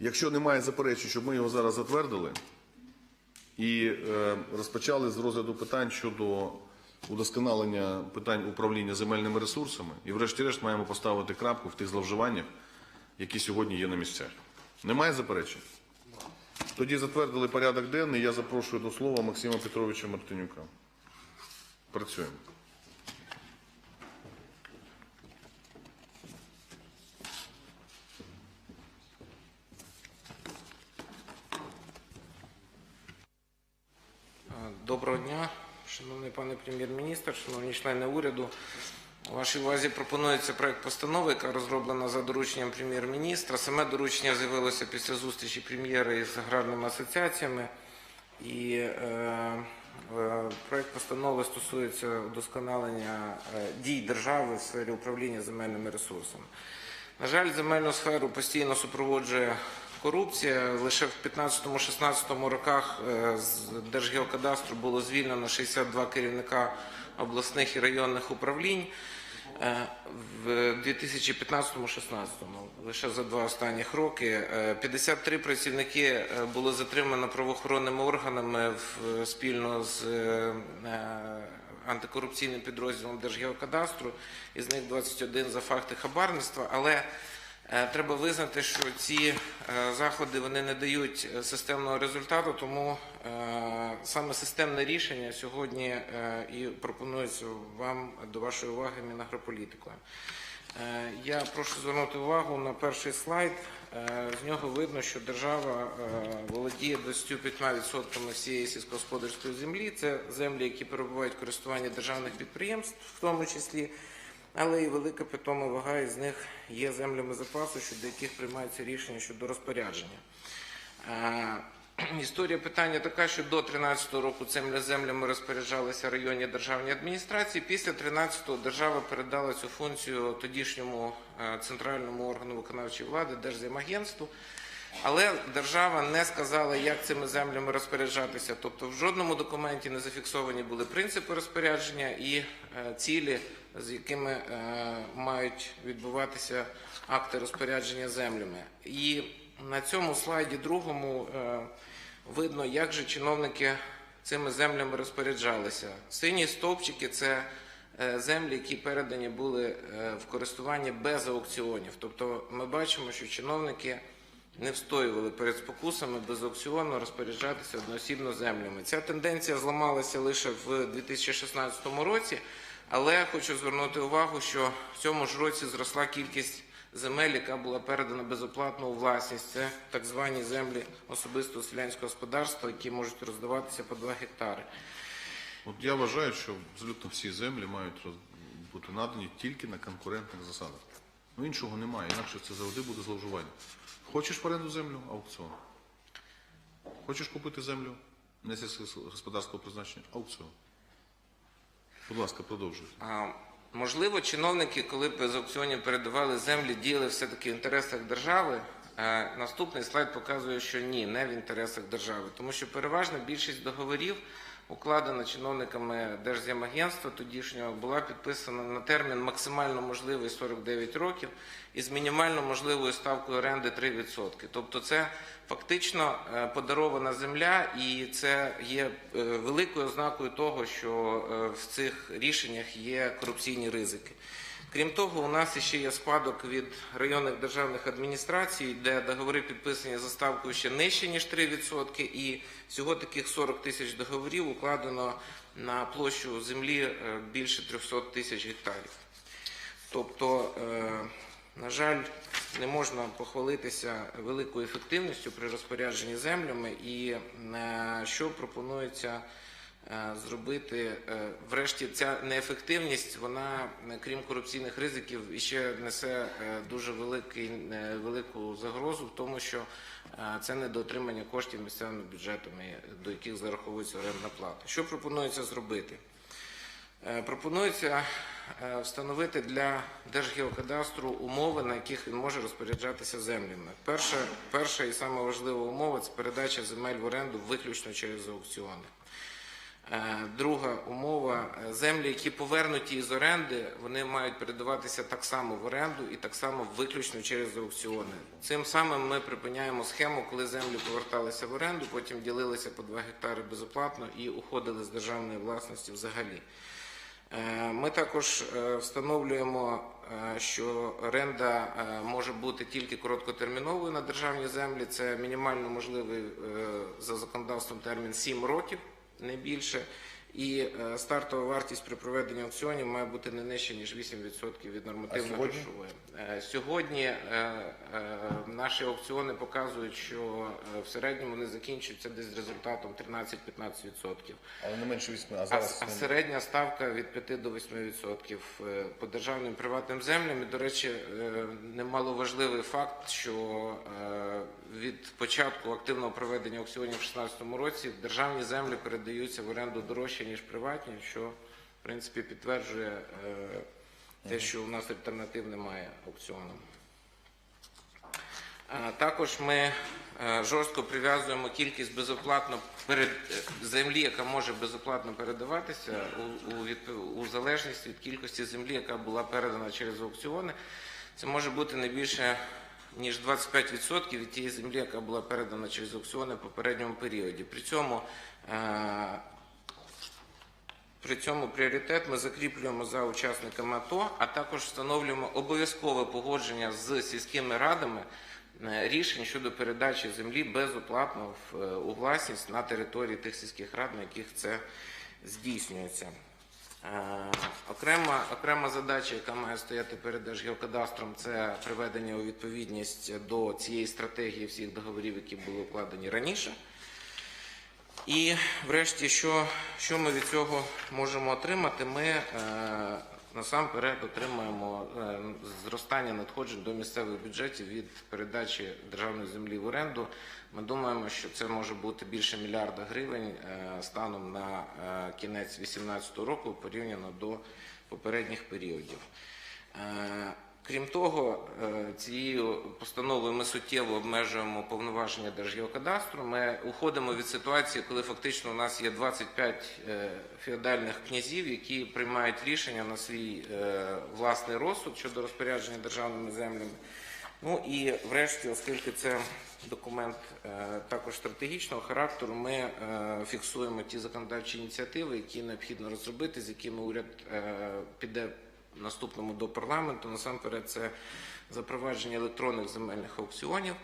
Якщо немає заперечень, щоб ми його зараз затвердили і е, розпочали з розгляду питань щодо удосконалення питань управління земельними ресурсами, і врешті-решт маємо поставити крапку в тих зловживаннях, які сьогодні є на місцях. Немає заперечень? Тоді затвердили порядок денний. Я запрошую до слова Максима Петровича Мартинюка. Працюємо. Доброго дня, шановний пане прем'єр-міністр, шановні члени уряду. У вашій увазі пропонується проект постанови, яка розроблена за дорученням прем'єр-міністра. Саме доручення з'явилося після зустрічі прем'єра із аграрними асоціаціями. І е, е, проект постанови стосується удосконалення е, дій держави в сфері управління земельними ресурсами. На жаль, земельну сферу постійно супроводжує корупція. Лише в 15-16 роках е, з Держгеокадастру було звільнено 62 керівника обласних і районних управлінь. Е, В 2015-16 лише за два останніх роки е, 53 працівники е, було затримано правоохоронними органами спільно з антикорупційним підрозділом Держгеокадастру, із них 21 за факти хабарництва. Але треба визнати, що ці е, заходи вони не дають е, системного результату, тому е, саме системне рішення сьогодні е, і пропонується вам до вашої уваги Мінагрополітикою. Е, Я прошу звернути увагу на перший слайд. Е, З нього видно, що держава е, володіє 25% всієї сільськогосподарської землі. Це землі, які перебувають в користуванні державних підприємств, в тому числі, але і велика питома вага із них є землями запасу, щодо яких приймаються рішення щодо розпорядження. Історія питання така, що до 13-го року цими землями розпоряджалися районні державні адміністрації. Після 13-го держава передала цю функцію тодішньому е, центральному органу виконавчої влади Держземагентству. Але держава не сказала, як цими землями розпоряджатися. Тобто в жодному документі не зафіксовані були принципи розпорядження і е, цілі, з якими е, мають відбуватися акти розпорядження землями. І на цьому слайді другому е, видно, як же чиновники цими землями розпоряджалися. Сині стовпчики це землі, які передані були в користування без аукціонів. Тобто ми бачимо, що чиновники не встоювали перед спокусами без аукціону розпоряджатися одноосібно землями. Ця тенденція зламалася лише в 2016 році, але хочу звернути увагу, що в цьому ж році зросла кількість земель, яка була передана безоплатно у власність. Це так звані землі особистого селянського господарства, які можуть роздаватися по 2 гектари. От я вважаю, що абсолютно всі землі мають бути надані тільки на конкурентних засадах. Ну іншого немає, інакше це завжди буде зловживання. Хочеш в оренду землю аукціон. Хочеш купити землю не сільськогосподарського призначення аукціон. Будь ласка, продовжуйте. А, можливо, чиновники, коли з аукціонів передавали землі, діяли все-таки в інтересах держави. Е, Наступний слайд показує, що ні, не в інтересах держави, тому що переважна більшість договорів, укладена чиновниками Держземагентства тодішнього, була підписана на термін максимально можливий 49 років із мінімально можливою ставкою оренди 3%. Тобто це фактично е, подарована земля, і це є е, великою ознакою того, що е, в цих рішеннях є корупційні ризики. Крім того, у нас ще є спадок від районних державних адміністрацій, де договори підписані за ставкою ще нижче, ніж 3%, і всього таких 40 тисяч договорів укладено на площу землі е, більше 300 тисяч гектарів. Тобто, е, на жаль, не можна похвалитися великою ефективністю при розпорядженні землями, і е, що пропонується зробити. Е, Врешті ця неефективність, вона, е, крім корупційних ризиків, іще несе е, дуже великий, е, велику загрозу в тому, що е, це недоотримання коштів місцевими бюджетами, до яких зараховується орендна плата. Що пропонується зробити? Е, Пропонується е, встановити для Держгеокадастру умови, на яких він може розпоряджатися землями. Перша, перша і саме важлива умова це передача земель в оренду виключно через аукціони. Умова е, землі, які повернуті із оренди, вони мають передаватися так само в оренду і так само виключно через аукціони. Цим самим ми припиняємо схему, коли землі поверталися в оренду, потім ділилися по 2 гектари безоплатно і уходили з державної власності взагалі. Е, Ми також е, встановлюємо, що оренда може бути тільки короткотерміновою на державній землі. Це мінімально можливий за законодавством термін 7 років, не більше. І е, стартова вартість при проведенні аукціонів має бути не нижче, ніж 8% від нормативної сьогодні? грошової. Е, Сьогодні е, е, наші аукціони показують, що е, в середньому вони закінчуються десь з результатом 13-15%. Але не менше 8, а А, зараз а середня ставка від 5 до 8% е, по державним і приватним землям. І, до речі, е, немаловажливий факт, що е, від початку активного проведення аукціонів у 2016 році державні землі передаються в оренду дорожче, ніж приватні, що в принципі підтверджує е, те, що у нас альтернатив немає аукціонам. Е, Також ми е, жорстко прив'язуємо кількість безоплатно перед е, землі, яка може безоплатно передаватися у, у, відп- у залежності від кількості землі, яка була передана через аукціони. Це може бути не більше ніж 25% від тієї землі, яка була передана через аукціони в попередньому періоді. При цьому при цьому пріоритет ми закріплюємо за учасниками АТО, а також встановлюємо обов'язкове погодження з сільськими радами е, рішень щодо передачі землі безоплатно е, у власність на території тих сільських рад, на яких це здійснюється. Е, Окрема, окрема задача, яка має стояти перед Держгеокадастром, це приведення у відповідність до цієї стратегії всіх договорів, які були укладені раніше. І врешті, що, що ми від цього можемо отримати? Ми е, насамперед отримаємо е, зростання надходжень до місцевих бюджетів від передачі державної землі в оренду. Ми думаємо, що це може бути більше мільярда гривень е, станом на е, кінець 2018 року порівняно до попередніх періодів. Е, Крім того, е, цією постановою ми суттєво обмежуємо повноваження Держгеокадастру. Ми уходимо від ситуації, коли фактично у нас є 25 е, феодальних князів, які приймають рішення на свій е, власний розсуд щодо розпорядження державними землями. Ну і врешті, оскільки це документ також стратегічного характеру, ми фіксуємо ті законодавчі ініціативи, які необхідно розробити, з якими уряд піде наступному до парламенту. Насамперед, це запровадження електронних земельних аукціонів,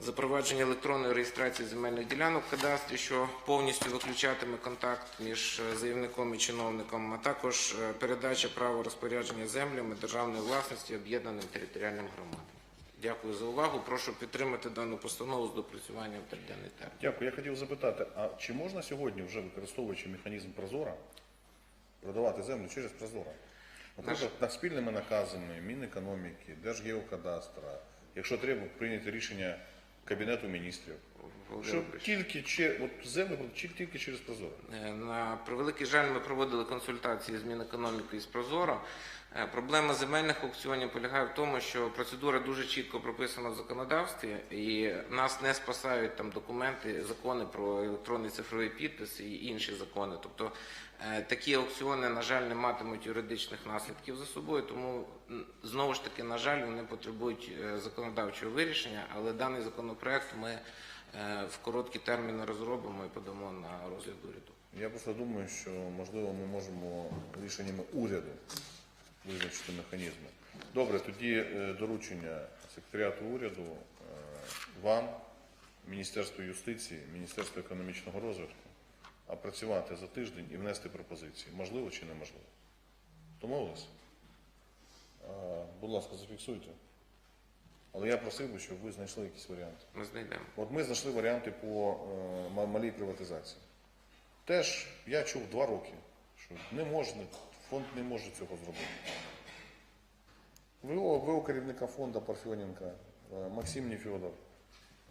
запровадження електронної реєстрації земельних ділянок в кадастрі, що повністю виключатиме контакт між е, заявником і чиновником, а також е, передача права розпорядження землями державної власності об'єднаним територіальним громадам. Дякую за увагу. Прошу підтримати дану постанову з допрацюванням в термін. Дякую. Я хотів запитати, а чи можна сьогодні, вже використовуючи механізм Прозора, продавати землю через Прозора? Наприклад, на спільними наказами Мінекономіки, Держгеокадастра, якщо треба прийняти рішення Кабінету міністрів, що тільки, чи от землю чи тільки через Прозоро. Е, На превеликий жаль, ми проводили консультації з Мінекономіки і з Прозоро. Е, Проблема земельних аукціонів полягає в тому, що процедура дуже чітко прописана в законодавстві, і нас не спасають там документи, закони про електронний цифровий підпис і інші закони. Тобто е, такі аукціони, на жаль, не матимуть юридичних наслідків за собою, тому знову ж таки, на жаль, вони потребують е, законодавчого вирішення, але даний законопроект ми в короткі терміни розробимо і подамо на розгляд уряду. Я просто думаю, що можливо ми можемо рішеннями уряду визначити механізми. Добре, тоді е, доручення секретаріату уряду е, вам, Міністерству юстиції, Міністерству економічного розвитку, опрацювати за тиждень і внести пропозиції. Можливо чи неможливо? Домовились? Е, Будь ласка, зафіксуйте. Але я просив би, щоб ви знайшли якісь варіанти. Ми знайдемо. От ми знайшли варіанти по малій приватизації. Теж я чув два роки, що не можна, фонд не може цього зробити. ВО, ВО керівника фонду Парфьоненка, е, Максим Нефьодов,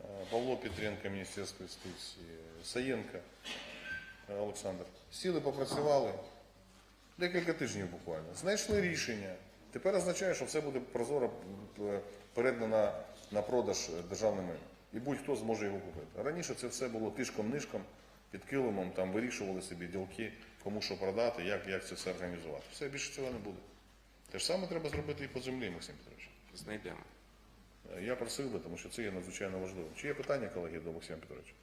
е, Павло Петренко, Міністерство юстиції, Саєнко е, Олександр. Сіли, попрацювали декілька тижнів буквально. Знайшли рішення. Тепер означає, що все буде прозоро передано на, продаж державним. І будь-хто зможе його купити. Раніше це все було тишком-нишком, під килимом там вирішували собі ділки, кому що продати, як, як це все організувати. Все, більше цього не буде. Те ж саме треба зробити і по землі, Максим Петрович. Знайдемо. Е, Я просив би, тому що це є надзвичайно важливо. Чи є питання, колеги, до Максима Петровича?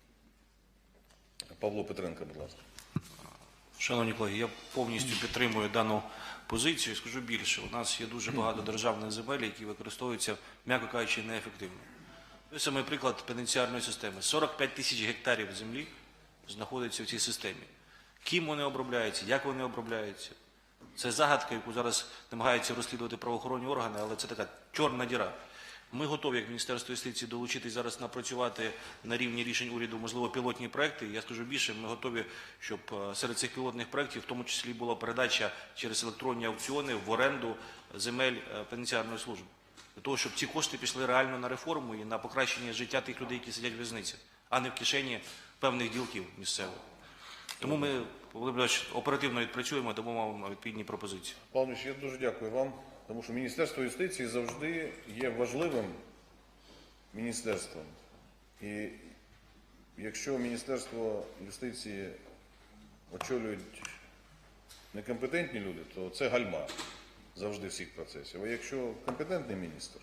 Павло Петренко, будь ласка. Шановні колеги, я повністю підтримую дану позицію. Скажу більше, у нас є дуже багато державних земель, які використовуються, м'яко кажучи, неефективно. Той самий приклад пенітенціарної системи. 45 тисяч гектарів землі знаходиться в цій системі. Ким вони обробляються, як вони обробляються? Це загадка, яку зараз намагаються розслідувати правоохоронні органи, але це така чорна діра. Ми готові, як Міністерство юстиції, долучитись зараз напрацювати на рівні рішень уряду, можливо, пілотні проекти. Я скажу більше, ми готові, щоб е, серед цих пілотних проєктів, в тому числі була передача через електронні аукціони в оренду земель е, пенітенціарної служби. Для того, щоб ці кошти пішли реально на реформу і на покращення життя тих людей, які сидять в в'язниці, а не в кишені певних ділків місцевих. Тому ми, Володимир Іванович, оперативно відпрацюємо, дамо вам відповідні пропозиції. Павлович, я дуже дякую вам, тому що Міністерство юстиції завжди є важливим міністерством. І якщо Міністерство юстиції очолюють некомпетентні люди, то це гальма завжди всіх процесів. А якщо компетентний міністр,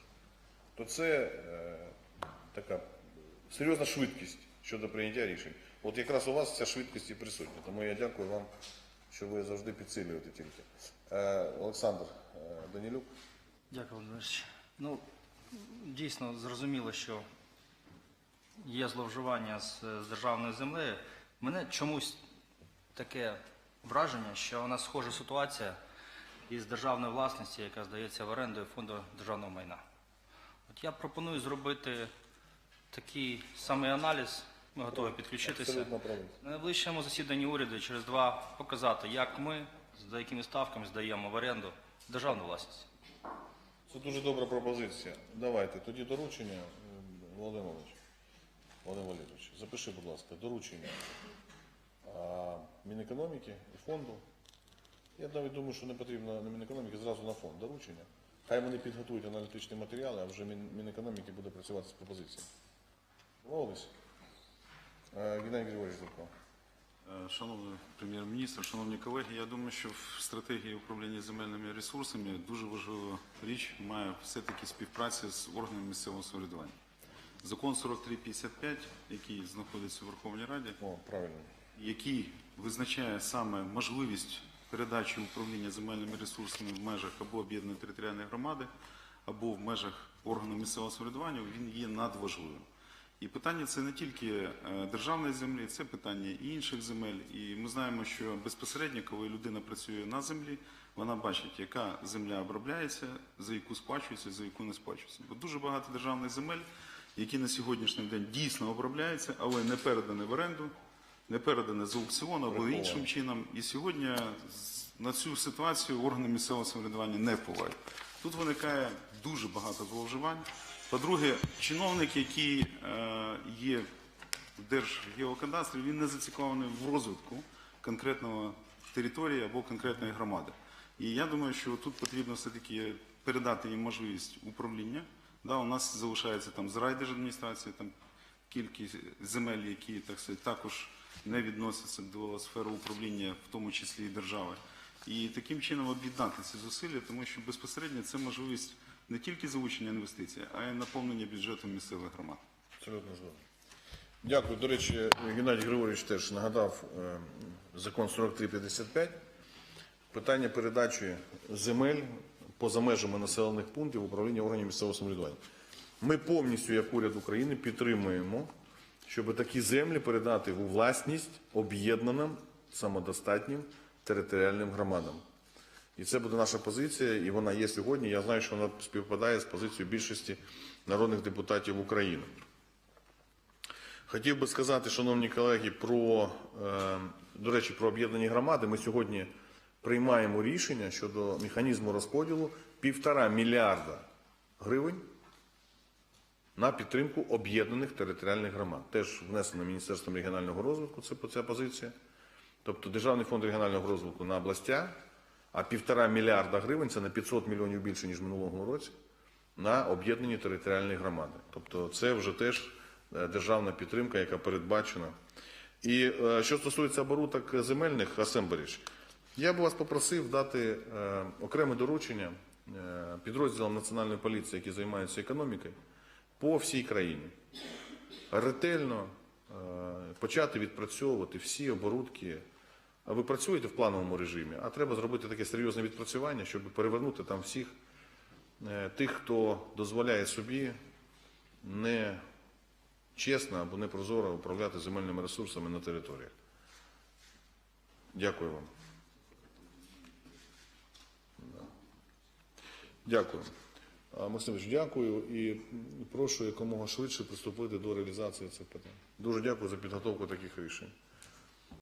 то це е, така серйозна швидкість щодо прийняття рішень. От якраз у вас ця швидкість і присутня. Тому я дякую вам, що ви завжди підсилюєте тільки. Е, Олександр е, Данілюк. Дякую, Володимирович. Ну, дійсно зрозуміло, що є зловживання з, з державною землею. Мене чомусь таке враження, що у нас схожа ситуація із державної власності, яка здається в оренду фонду державного майна. От я пропоную зробити такий самий аналіз. Ми готові підключитися. На найближчому засіданні уряду через два показати, як ми за якими ставками здаємо в оренду державну власність. Це дуже добра пропозиція. Давайте тоді доручення, Володимир Володимирович. Володимир Валерійович, запиши, будь ласка, доручення а, Мінекономіки і фонду. Я навіть думаю, що не потрібно на Мінекономіки, зразу на фонд доручення. Хай вони підготують аналітичні матеріали, а вже Мінекономіки буде працювати з пропозиціями. Домовились? Е, Геннадій Григорійович Зубко. Е, Шановний прем'єр-міністр, шановні колеги, я думаю, що в стратегії управління земельними ресурсами дуже важлива річ має все-таки співпраця з органами місцевого самоврядування. Закон 4355, який знаходиться у Верховній Раді, О, правильно. який визначає саме можливість передачі управління земельними ресурсами в межах або об'єднаної територіальної громади, або в межах органу місцевого самоврядування, він є надважливим. І питання це не тільки е, державної землі, це питання і інших земель. І ми знаємо, що безпосередньо, коли людина працює на землі, вона бачить, яка земля обробляється, за яку сплачується, за яку не сплачується. Бо дуже багато державних земель, які на сьогоднішній день дійсно обробляються, але не передані в оренду, не передане з аукціону або іншим чином. І сьогодні на цю ситуацію органи місцевого самоврядування не впливають. Тут виникає дуже багато зловживань. По-друге, чиновник, який е, є в Держгеокадастрі, він не зацікавлений в розвитку конкретного території або конкретної громади. І я думаю, що тут потрібно все-таки передати їм можливість управління. Да, у нас залишається там з райдержадміністрації, там кількість земель, які так сказати, також не відносяться до сфери управління, в тому числі і держави. І таким чином об'єднати ці зусилля, тому що безпосередньо це можливість не тільки залучення інвестицій, а й наповнення бюджету місцевих громад. Абсолютно згоден. Дякую. До речі, Геннадій Григорійович теж нагадав е, закон 4355. Питання передачі земель поза межами населених пунктів управління органів місцевого самоврядування. Ми повністю, як уряд України, підтримуємо, щоб такі землі передати у власність об'єднаним самодостатнім територіальним громадам. І це буде наша позиція, і вона є сьогодні. Я знаю, що вона співпадає з позицією більшості народних депутатів України. Хотів би сказати, шановні колеги, про, е, до речі, про об'єднані громади. Ми сьогодні приймаємо рішення щодо механізму розподілу півтора мільярда гривень на підтримку об'єднаних територіальних громад. Теж внесено Міністерством регіонального розвитку ця позиція. Тобто Державний фонд регіонального розвитку на областя, а півтора мільярда гривень це на 500 мільйонів більше, ніж в минулому році, на об'єднані територіальні громади. Тобто це вже теж е, державна підтримка, яка передбачена І е, що стосується оборудок земельних Асемберіч, я б вас попросив дати е, окреме доручення підрозділам Національної поліції, які займаються економікою, по всій країні. Ретельно почати відпрацьовувати всі оборудки. Ви працюєте в плановому режимі, а треба зробити таке серйозне відпрацювання, щоб перевернути там всіх е, тих, хто дозволяє собі не чесно або непрозоро управляти земельними ресурсами на територіях. Дякую вам. Дякую. Максимович, дякую і прошу якомога швидше приступити до реалізації цих питань. Дуже дякую за підготовку таких рішень.